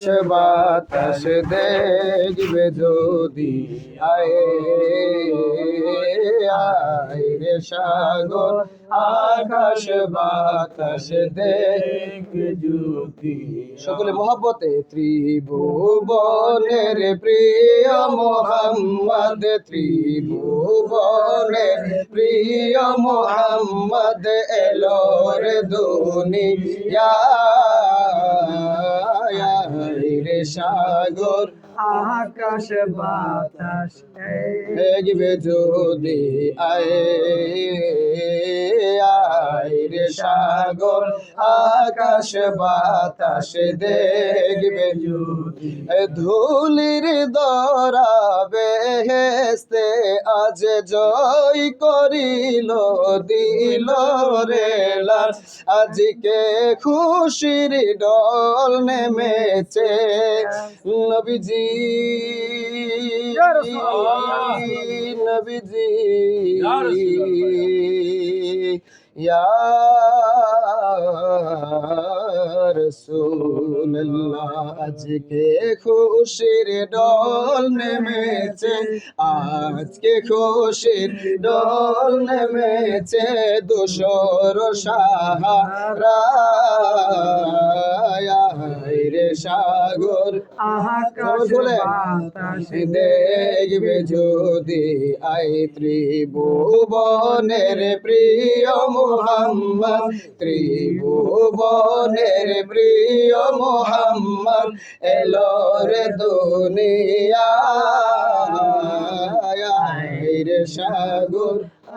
বাতাস দেখবে যদি আয় সাগর, আকাশ বাতাস দেখবে যদি সকলে মহাব্বতে, ত্রিভুবনের প্রিয় মোহাম্মদ, ত্রিভুবনের প্রিয় মোহাম্মদ এলোর দুনিয়া। সাগর আকাশ বাতাস যদি আয়। সাগর আকাশ বাতাস দেখবে ধুলির দরা বেহেস্তে আজ জয় করিল দিল রে লাল। আজকে খুশির ডল নেমেছে নবীজি। নবীজি। ইয়া রাসূলুল্লাহ আজকে খুশির ডল নেমেছে আজকে খুশির ডল নেমেছে দুশোর সাহারা সাগর বলে? দেখবে যদি আই ত্রিভুবনের প্রিয় মোহাম্মদ ত্রিভুবনের প্রিয় মোহাম্মদ এলো রে দুনিয়া। রে সাগর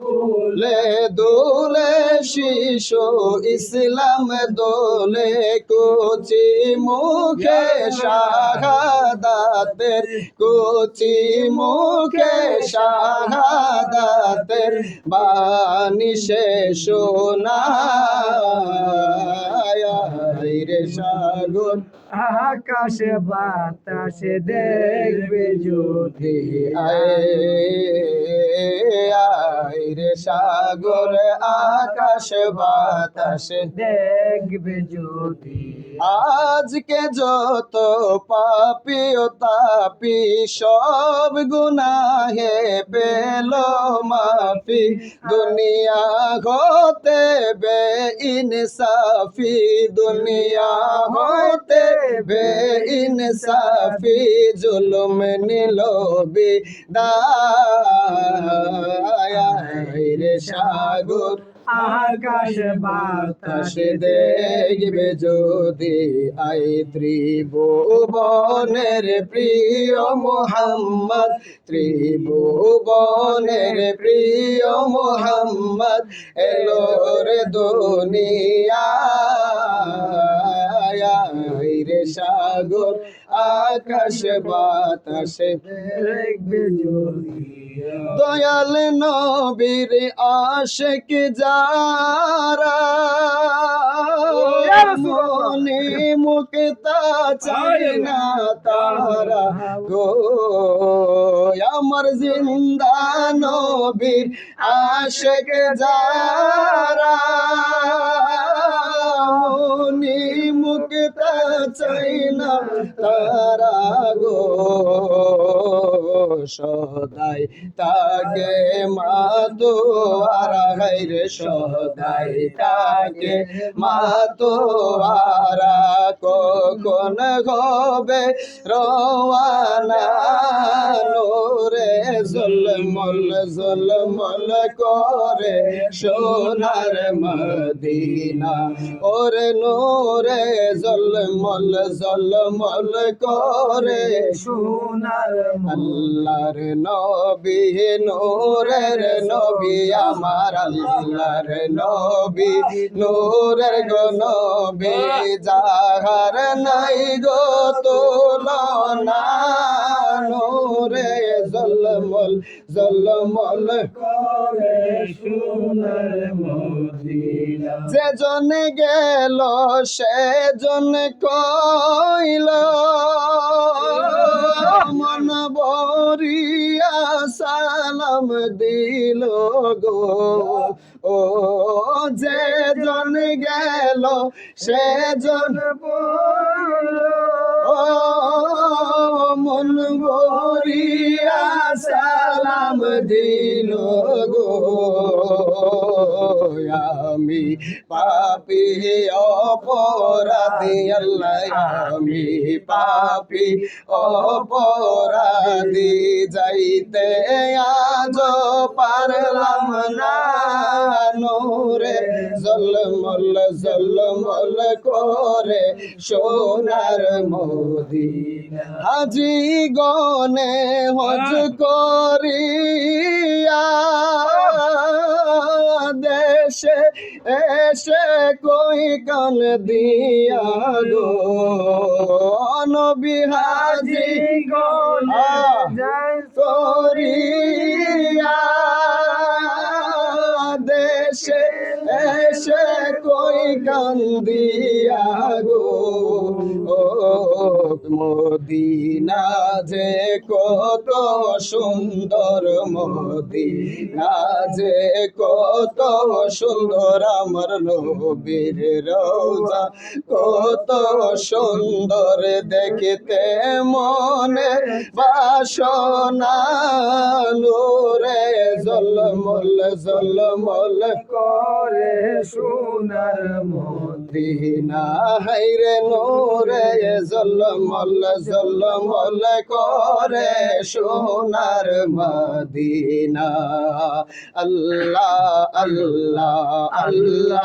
কোলে দোলে শিশু ইসলাম দোলে কোচি মুখে শাহাদাতের, কোচি মুখে শাহাদাতের সে শোনা রে সাগর। আকাশ বাতাস দেখবে যদি আয়। রে সাগর আকাশ বাতাস দেখবে যদি আজকে যত পাপি ও তাপি, সব গুনাহে পেল মাফি। দুনিয়া হতে বে ইনসাফি, দুনিয়া হতে বে ইনসাফি, জুলুম নিল বিদায়। রে সাগর। আকাশ বাতাস দেখবে যদি আই ত্রিভুবনের প্রিয় মোহাম্মদ, ত্রিভুবনের প্রিয় মোহাম্মদ, এলো রে দুনিয়া। রে সাগর, আকাশ বাতাসে দেখবে যদি দয়াল নবীর আশেক যারা মনে মুক্তা চাই না তারা। গো আমার জিন্দা নবীর আশেক যারা। মনে মুক্তা চাই না তারা গো। সদাই তাকে মাতো আর রে সদাই তাকে মাতো আর কখন হবে রওয়ানা জলমল জলমল করে সোনার মদিনা। ওরে নোরে জলমল জলমল করে সোনার আল্লাহর নবী, নূরের নবী, আমার আল্লাহর নবী, নূরের গো নবী, যাহার নাই গো তুলনা, নূরে জলমল গেল সে জন কইল, মন বরিয়া সালাম দিল গো। ও যে জন গেল সে জন ও দিল গো আমি পাপি অপরাধী আল্লাহ আমি পাপি অপরাধী যাইতে আজ পারলাম না। নোরে জলমল জলমল করে সোনার মোদি হাজি গনে হজ করিয়া এসে কই কান দিয়া গো? নবী হাজি গলে যায় করিয়া দেশে এসে কই কান্দিয়া গো? ও মদিনা যে কত সুন্দর, মদিনা যে কত সুন্দর, আমার নবীর রোজা কত সুন্দর, দেখিতে মনে বাসনা, নূরে জলমল জলমল করে সোনার মদিনা মদিনা হাইরে নূরে জলমল জলমল করে সোনার মদিনা। আল্লাহ আল্লাহ আল্লাহ।